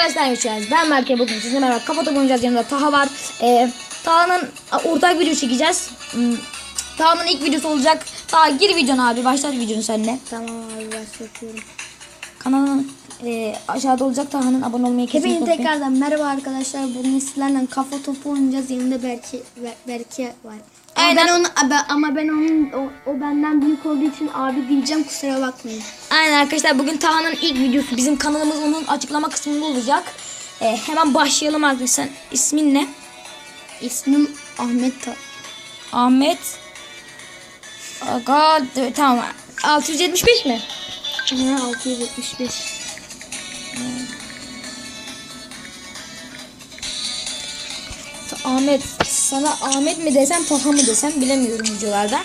arkadaşlar geçeceğiz. Ben Berke bugün sizinle beraber kafa topu oynayacağız. Yanımda Taha var. Ee, Taha'nın ortak video çekeceğiz. Hmm, Taha'nın ilk videosu olacak. Taha gir videona abi. Başlat videonu seninle. Tamam abi başlatıyorum. Kanalın e, aşağıda olacak Taha'nın abone olmayı kesin Hepinize tekrardan merhaba arkadaşlar. Bugün sizlerle kafa topu oynayacağız. Yanımda Berke, Ber- Berke var. Ama Aynen. ben, onu, ama- ama ben onun o, o benden büyük olduğu için abi diyeceğim kusura bakmayın. Aynen arkadaşlar bugün Taha'nın ilk videosu. Bizim kanalımız onun açıklama kısmında olacak. Ee, hemen başlayalım arkadaşlar. İsmin ne? İsmim Ahmet Ta. Ahmet. Aga, tamam. 675 mi? Ha, 675. Ahmet sana Ahmet mi desem Taha mı desem bilemiyorum videolarda.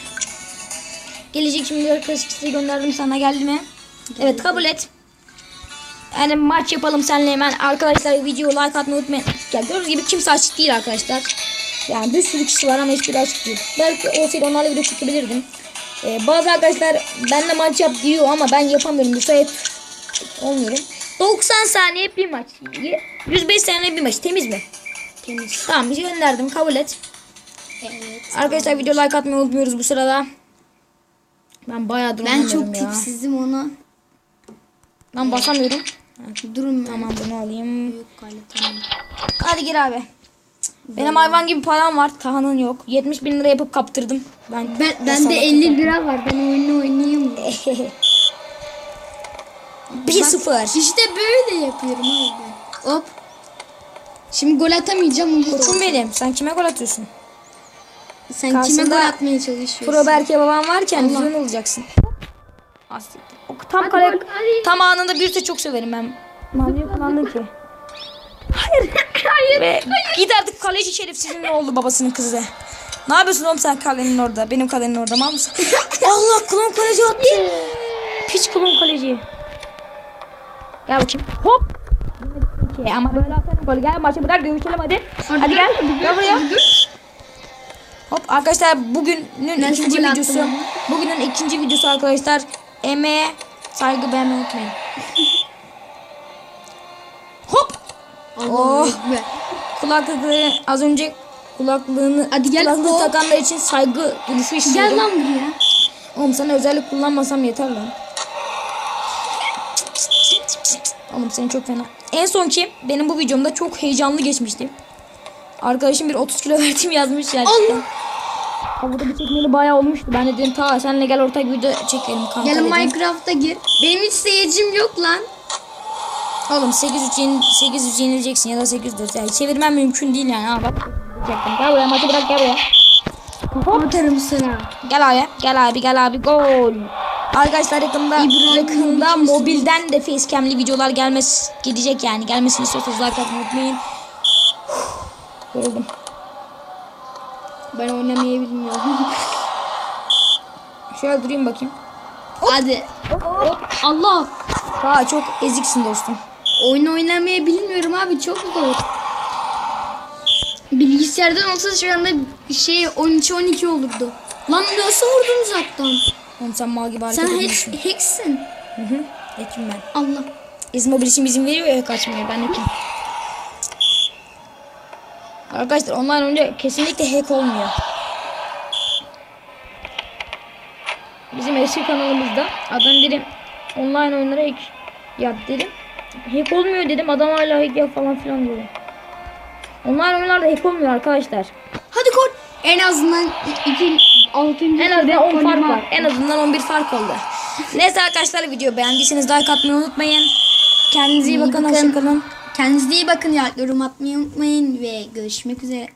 Gelecek şimdi arkadaş size gönderdim sana geldi mi? Evet kabul et. Yani maç yapalım seninle hemen arkadaşlar video like atmayı unutmayın. Ya gördüğünüz gibi kimse açık değil arkadaşlar. Yani bir sürü kişi var ama hiçbiri açık değil. Belki olsaydı onlarla video çekebilirdim. Ee, bazı arkadaşlar benimle maç yap diyor ama ben yapamıyorum. Müsait olmuyorum. 90 saniye bir maç. 105 saniye bir maç. Temiz mi? Temiz. Tamam bir şey gönderdim kabul et. Evet. Arkadaşlar video like atmayı unutmuyoruz bu sırada. Ben bayağı Ben duramıyorum çok ya. tipsizim ona. Ben basamıyorum. Durun Tamam bunu alayım. Kale tamam. Hadi gir abi. Benim hayvan gibi param var. Taha'nın yok. 70 bin lira yapıp kaptırdım. Ben, Ben, ben de 50 lira var. Ben oyunu oynayayım. 1-0. İşte böyle yapıyorum abi. ben. Hop. Şimdi gol atamayacağım. Koçum benim. Sen kime gol atıyorsun? Sen Karşında kime gol atmaya çalışıyorsun? Pro Berke babam varken düzgün olacaksın. Asiktir. O Tam kale, tam anında büyürse çok severim ben. Maviyi kullandın ki. Hayır. Hayır. Ve git artık kaleci şerefsizin ne oldu babasının kızı. Ne yapıyorsun oğlum sen kalenin orada? Benim kalenin orada mal mısın? Allah kulağım kaleci attı. Piç kulağım kaleci. Gel bakayım. Hop. Okey, Ama böyle atarım gol. Gel maçı bırak dövüşelim hadi. Hadi gel. Gel buraya. Hop arkadaşlar bugünün Nasıl ikinci gol videosu. ama? Bugünün ikinci videosu arkadaşlar. Emeğe saygı beğenmeyi unutmayın. Hop. Ekber. Kulaklığı az önce kulaklığını Hadi gel, kulaklığı hop. takanlar için saygı duruşu istiyorum. Gel lan buraya. Oğlum sana özellik kullanmasam yeter lan. Oğlum seni çok fena. En son ki benim bu videomda çok heyecanlı geçmişti. Arkadaşım bir 30 kilo verdim yazmış ya. Allah. Havada bir çekmeli bayağı olmuştu. Ben de dedim ta senle gel ortak video çekelim kanka Gel dedim. Minecraft'a gir. Benim hiç seyircim yok lan. Oğlum 8-3 yenil 8-3 yenileceksin ya da 8-4. Yani çevirmen mümkün değil yani. Ha bak. Gel buraya maçı bırak gel buraya. Atarım sana. Gel abi. Gel abi gel abi. Gol. Arkadaşlar yakında İbrahim yakında Mobic mobilden de facecam'li videolar gelmesi gidecek yani. Gelmesini istiyorsanız like atmayı unutmayın. Yoruldum. Ben oynamayı bilmiyorum. Şöyle durayım bakayım. Hadi. Allah. Ha çok eziksin dostum. Oyun oynamayı bilmiyorum abi çok zor. Bilgisayardan olsa şu anda şey 13-12 olurdu. Lan nasıl vurdun uzaktan? Oğlum sen mal gibi hareket Sen ediyorsun. hacksin. Hı hı. Ekim ben. Allah. İzmobil için izin veriyor ya kaçmaya. Ben ekim. Arkadaşlar onlar önce kesinlikle hack olmuyor. Bizim eski kanalımızda adam dedim online oyunlara hack yap dedim. Hack olmuyor dedim adam hala hack yap falan filan diyor. Online oyunlarda hack olmuyor arkadaşlar. Hadi gol. En azından 2 6. En azından 10 fark var. En azından 11 fark oldu. Neyse arkadaşlar video beğendiyseniz like atmayı unutmayın. Kendinize iyi bakın. Hoşçakalın. Kendinize iyi bakın ya. Yorum atmayı unutmayın ve görüşmek üzere.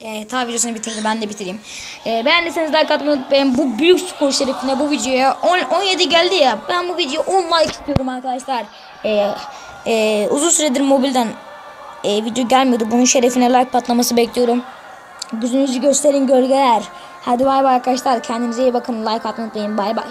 Ee, ta videosunu bitirdi ben de bitireyim. Ee, beğendiyseniz like atmayı unutmayın. Bu büyük skor şerefine bu videoya 10, 17 geldi ya. Ben bu videoya 10 like istiyorum arkadaşlar. Ee, e, uzun süredir mobilden e, video gelmiyordu. Bunun şerefine like patlaması bekliyorum. Yüzünüzü gösterin gölgeler. Hadi bay bay arkadaşlar. Kendinize iyi bakın. Like atmayı unutmayın. Bay bay.